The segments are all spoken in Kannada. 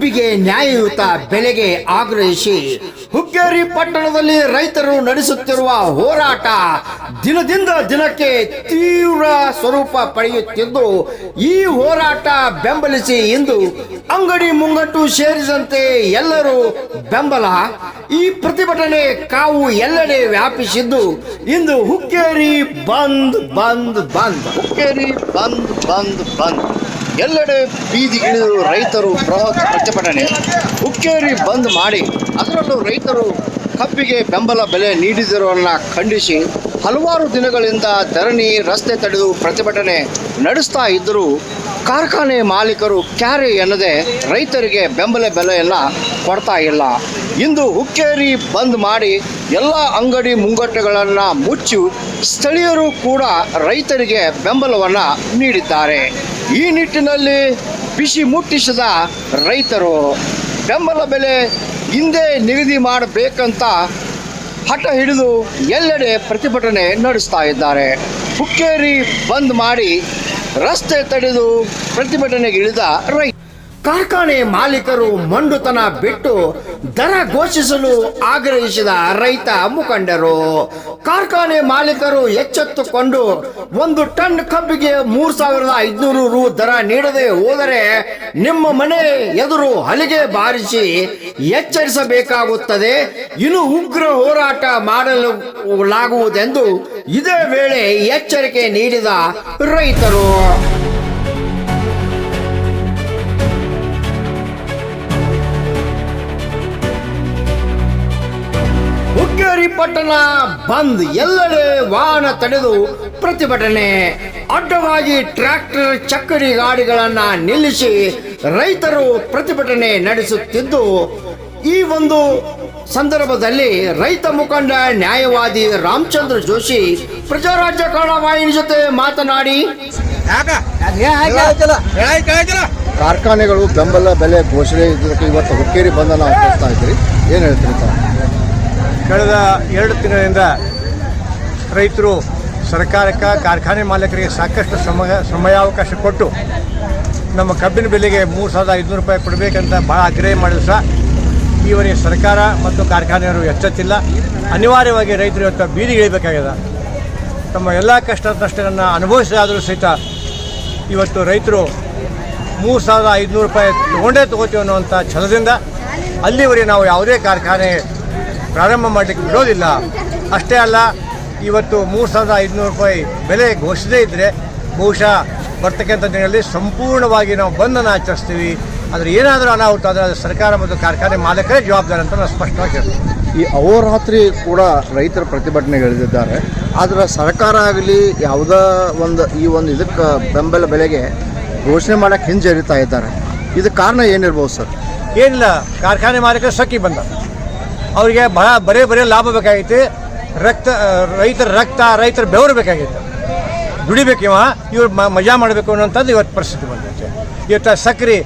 ಕಬ್ಬಿಗೆ ನ್ಯಾಯಯುತ ಬೆಲೆಗೆ ಆಗ್ರಹಿಸಿ ಹುಕ್ಕೇರಿ ಪಟ್ಟಣದಲ್ಲಿ ರೈತರು ನಡೆಸುತ್ತಿರುವ ಹೋರಾಟ ದಿನದಿಂದ ದಿನಕ್ಕೆ ತೀವ್ರ ಸ್ವರೂಪ ಪಡೆಯುತ್ತಿದ್ದು, ಈ ಹೋರಾಟ ಬೆಂಬಲಿಸಿ ಇಂದು ಅಂಗಡಿ ಮುಂಗಟ್ಟು ಸೇರಿದಂತೆ ಎಲ್ಲರೂ ಬೆಂಬಲ. ಈ ಪ್ರತಿಭಟನೆ ಕಾವು ಎಲ್ಲೆಡೆ ವ್ಯಾಪಿಸಿದ್ದು, ಇಂದು ಹುಕ್ಕೇರಿ ಬಂದ್ ಬಂದ್ ಬಂದ್. ಹುಕ್ಕೇರಿ ಬಂದ್ ಬಂದ್ ಬಂದ್. ಎಲ್ಲೆಡೆ ಬೀದಿಗಿಳಿದು ರೈತರು ಬೃಹತ್ ಪ್ರತಿಭಟನೆ. ಹುಕ್ಕೇರಿ ಬಂದ್ ಮಾಡಿ ಅದರಲ್ಲೂ ರೈತರು ಕಬ್ಬಿಗೆ ಬೆಂಬಲ ಬೆಲೆ ನೀಡಿದಿರುವನ್ನ ಖಂಡಿಸಿ ಹಲವಾರು ದಿನಗಳಿಂದ ಧರಣಿ, ರಸ್ತೆ ತಡೆದು ಪ್ರತಿಭಟನೆ ನಡೆಸ್ತಾ ಇದ್ದರೂ ಕಾರ್ಖಾನೆ ಮಾಲೀಕರು ಕ್ಯಾರೆ ಎನ್ನದೆ ರೈತರಿಗೆ ಬೆಂಬಲ ಬೆಲೆಯನ್ನು ಕೊಡ್ತಾ ಇಲ್ಲ. ಇಂದು ಹುಕ್ಕೇರಿ ಬಂದ್ ಮಾಡಿ ಎಲ್ಲ ಅಂಗಡಿ ಮುಂಗಟ್ಟುಗಳನ್ನು ಮುಚ್ಚಿ ಸ್ಥಳೀಯರು ಕೂಡ ರೈತರಿಗೆ ಬೆಂಬಲವನ್ನು ನೀಡಿದ್ದಾರೆ. ಈ ನಿಟ್ಟಿನಲ್ಲಿ ಬಿಸಿ ಮುಟ್ಟಿಸಿದ ರೈತರು ಬೆಂಬಲ ಬೆಲೆ ಹಿಂದೆ ನಿಗದಿ ಮಾಡಬೇಕಂತ ಹಠ ಹಿಡಿದು ಎಲ್ಲೆಡೆ ಪ್ರತಿಭಟನೆ ನಡೆಸ್ತಾ ಇದ್ದಾರೆ. ಹುಕ್ಕೇರಿ ಬಂದ್ ಮಾಡಿ ರಸ್ತೆ ತಡೆದು ಪ್ರತಿಭಟನೆಗಿಳಿದ ರೈತ ಕಾರ್ಖಾನೆ ಮಾಲೀಕರು ಮಂಡುತನ ಬಿಟ್ಟು ದರ ಘೋಷಿಸಲು ಆಗ್ರಹಿಸಿದ ರೈತ ಮುಖಂಡರು. ಕಾರ್ಖಾನೆ ಮಾಲೀಕರು ಎಚ್ಚೆತ್ತುಕೊಂಡು ಒಂದು ಟನ್ ಕಬ್ಬಿಗೆ ಮೂರು ಸಾವಿರದ ಐದುನೂರು ರು ದರ ನೀಡದೆ ಹೋದರೆ ನಿಮ್ಮ ಮನೆ ಎದುರು ಹಲಿಗೆ ಬಾರಿಸಿ ಎಚ್ಚರಿಸಬೇಕಾಗುತ್ತದೆ. ಇನ್ನು ಉಗ್ರ ಹೋರಾಟ ಮಾಡಲಾಗುವುದೆಂದು ಇದೇ ವೇಳೆ ಎಚ್ಚರಿಕೆ ನೀಡಿದ ರೈತರು. ಪಟ್ಟಣ ಬಂದ್ ಎಲ್ಲೆಡೆ ವಾಹನ ತಡೆದು ಪ್ರತಿಭಟನೆ. ಅಡ್ಡವಾಗಿ ಟ್ರ್ಯಾಕ್ಟರ್ ಚಕ್ಕಡಿ ಗಾಡಿಗಳನ್ನ ನಿಲ್ಲಿಸಿ ರೈತರು ಪ್ರತಿಭಟನೆ ನಡೆಸುತ್ತಿದ್ದು ಈ ಒಂದು ಸಂದರ್ಭದಲ್ಲಿ ರೈತ ಮುಖಂಡ ನ್ಯಾಯವಾದಿ ರಾಮಚಂದ್ರ ಜೋಶಿ ಪ್ರಜಾರಾಜ್ಯ ಕನ್ನಡ ವಾಹಿನಿ ಜೊತೆ ಮಾತನಾಡಿ. ಕಾರ್ಖಾನೆಗಳು ಬೆಂಬಲ ಬೆಲೆ ಘೋಷಣೆ ಇದ್ದಕ್ಕೆ ಇವತ್ತು ಹುಕ್ಕೇರಿ ಬಂದ ನಾವು ಇದ್ದೀರಿ. ಏನು ಹೇಳ್ತೀರಿ ಸರ್ ಕಳೆದ ಎರಡು ತಿಂಗಳಿಂದ ರೈತರು ಸರ್ಕಾರಕ್ಕೆ, ಕಾರ್ಖಾನೆ ಮಾಲೀಕರಿಗೆ ಸಾಕಷ್ಟು ಸಮಯ ಸಮಯಾವಕಾಶ ಕೊಟ್ಟು ನಮ್ಮ ಕಬ್ಬಿನ ಬೆಲೆಗೆ ಮೂರು ಸಾವಿರದ ಐದುನೂರು ರೂಪಾಯಿ ಕೊಡಬೇಕಂತ ಭಾಳ ಆಗ್ರಹ ಮಾಡಿದ್ರು ಸಹ. ಈವರೆಗೆ ಸರ್ಕಾರ ಮತ್ತು ಕಾರ್ಖಾನೆಯವರು ಎಚ್ಚೆತ್ತಿಲ್ಲ. ಅನಿವಾರ್ಯವಾಗಿ ರೈತರು ಇವತ್ತು ಬೀದಿಗೆ ಇಳಿಬೇಕಾಗಿದೆ. ತಮ್ಮ ಎಲ್ಲ ಕಷ್ಟ ನಷ್ಟಗಳನ್ನು ಅನುಭವಿಸಿದಾದರೂ ಸಹಿತ ಇವತ್ತು ರೈತರು ಮೂರು ಸಾವಿರದ ಐದುನೂರು ರೂಪಾಯಿ ತೊಗೊಂಡೇ ತೊಗೋತೀವಿ ಅನ್ನುವಂಥ ಛಲದಿಂದ ಅಲ್ಲಿವರೆಗೆ ನಾವು ಯಾವುದೇ ಕಾರ್ಖಾನೆ ಪ್ರಾರಂಭ ಮಾಡಲಿಕ್ಕೆ ಬಿಡೋದಿಲ್ಲ. ಅಷ್ಟೇ ಅಲ್ಲ ಇವತ್ತು ಮೂರು ಸಾವಿರದ ಐದುನೂರು ರೂಪಾಯಿ ಬೆಲೆ ಘೋಷಿಸದೇ ಇದ್ದರೆ ಬಹುಶಃ ಬರ್ತಕ್ಕಂಥ ದಿನಗಳಲ್ಲಿ ಸಂಪೂರ್ಣವಾಗಿ ನಾವು ಬಂಧನ ಆಚರಿಸ್ತೀವಿ. ಆದರೆ ಏನಾದರೂ ಅನಾಹುತ ಆದರೆ ಅದು ಸರ್ಕಾರ ಮತ್ತು ಕಾರ್ಖಾನೆ ಮಾಲೀಕರೇ ಜವಾಬ್ದಾರಿ ಅಂತ ನಾವು ಸ್ಪಷ್ಟವಾಗಿ ಹೇಳ್ತೀವಿ ಈ ಅಹೋರಾತ್ರಿ ಕೂಡ ರೈತರ ಪ್ರತಿಭಟನೆಗಳಿದ್ದಾರೆ ಆದರೆ ಸರ್ಕಾರ ಆಗಲಿ ಯಾವುದೋ ಒಂದು ಈ ಒಂದು ಇದಕ್ಕೆ ಬೆಂಬಲ ಬೆಲೆಗೆ ಘೋಷಣೆ ಮಾಡಕ್ಕೆ ಹಿಂಜರಿತಾ ಇದ್ದಾರೆ. ಇದಕ್ಕೆ ಕಾರಣ ಏನಿರ್ಬೋದು ಸರ್? ಏನಿಲ್ಲ ಕಾರ್ಖಾನೆ ಮಾಲೀಕರು ಸಕ್ಕಿ ಬಂದ. ಅವರಿಗೆ ಬಹಳ ಬರೇ ಬರೇ ಲಾಭ ಬೇಕಾಗೈತಿ ರಕ್ತ ರೈತರ ರಕ್ತ, ರೈತರ ಬೆವರು ಬೇಕಾಗಿತ್ತು. ದುಡಿಬೇಕು ಇವ, ಇವ್ರು ಮಜಾ ಮಾಡಬೇಕು ಅನ್ನೋಂಥದ್ದು ಇವತ್ತು ಪರಿಸ್ಥಿತಿ ಬಂದೈತೆ ಇವತ್ತು ಸಕ್ರೆ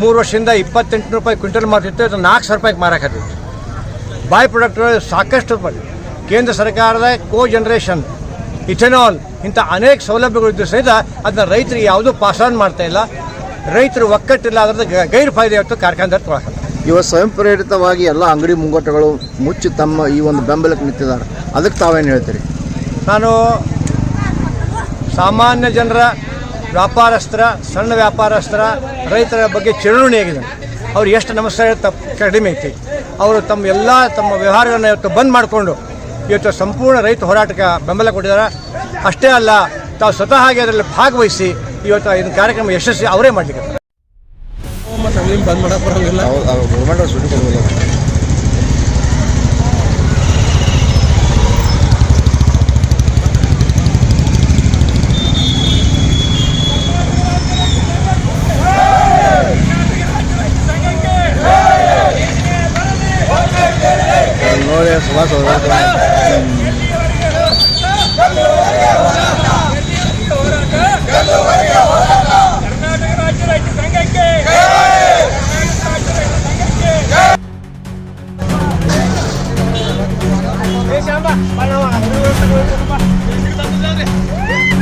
ಮೂರು ವರ್ಷದಿಂದ ಇಪ್ಪತ್ತೆಂಟು ರೂಪಾಯಿ ಕ್ವಿಂಟಲ್ ಮಾರ್ತಿತ್ತು, ಇವತ್ತು ನಾಲ್ಕು ಸಾವಿರ ರೂಪಾಯಿಗೆ ಮಾರಾಕತ್ತಿತ್ತು ಬಾಯ್ ಪ್ರಾಡಕ್ಟ್ ಸಾಕಷ್ಟು. ಕೇಂದ್ರ ಸರ್ಕಾರದ ಕೋ ಜನರೇಷನ್ ಇಥೆನಾಲ್, ಇಂಥ ಅನೇಕ ಸೌಲಭ್ಯಗಳಿದ್ದು ಸಹಿತ ಅದನ್ನ ರೈತರಿಗೆ ಯಾವುದೂ ಪಾಸ್ ಆನ್ ಮಾಡ್ತಾ ಇಲ್ಲ. ರೈತರು ಒಕ್ಕಟ್ಟಿಲ್ಲ, ಅದರದ್ದು ಗೈರು ಫಾಯ್ದೆ ಇವತ್ತು ಕಾರ್ಖಾನೆದಾರ್ ತೊಗೊಳಕಲ್ಲ ಇವತ್ತು ಸ್ವಯಂ ಪ್ರೇರಿತವಾಗಿ ಎಲ್ಲ ಅಂಗಡಿ ಮುಂಗಟ್ಟುಗಳು ಮುಚ್ಚಿ ತಮ್ಮ ಈ ಒಂದು ಬೆಂಬಲಕ್ಕೆ ನಿಂತಿದ್ದಾರೆ. ಅದಕ್ಕೆ ತಾವೇನು ಹೇಳ್ತೀರಿ? ನಾನು ಸಾಮಾನ್ಯ ಜನರ, ವ್ಯಾಪಾರಸ್ಥರ, ಸಣ್ಣ ವ್ಯಾಪಾರಸ್ಥರ ರೈತರ ಬಗ್ಗೆ ಚಿರುಣಿಯಾಗಿದ್ದಾನೆ ಅವ್ರು ಎಷ್ಟು ನಮಸ್ಕಾರ ತಪ್ಪು ಕಡಿಮೆ ಐತಿ. ಅವರು ತಮ್ಮ ಎಲ್ಲ ತಮ್ಮ ವ್ಯವಹಾರಗಳನ್ನು ಇವತ್ತು ಬಂದ್ ಮಾಡಿಕೊಂಡು ಇವತ್ತು ಸಂಪೂರ್ಣ ರೈತ ಹೋರಾಟಕ್ಕೆ ಬೆಂಬಲ ಕೊಟ್ಟಿದ್ದಾರೆ. ಅಷ್ಟೇ ಅಲ್ಲ, ತಾವು ಸ್ವತಃ ಹಾಗೆ ಅದರಲ್ಲಿ ಭಾಗವಹಿಸಿ ಇವತ್ತು ಇದನ್ನು ಕಾರ್ಯಕ್ರಮ ಯಶಸ್ವಿ ಅವರೇ ಮಾಡಲಿಕ್ಕೆ ಸುದ್ದಿ ಕೊಡೋದಿಲ್ಲ ನೋಡಿ ಗೌರ್ಮೆಂಟ್ ಅವ್ರು Ano? Eh, siapa? Panawa. Terus, terus, terus, terus. Terus, terus, terus.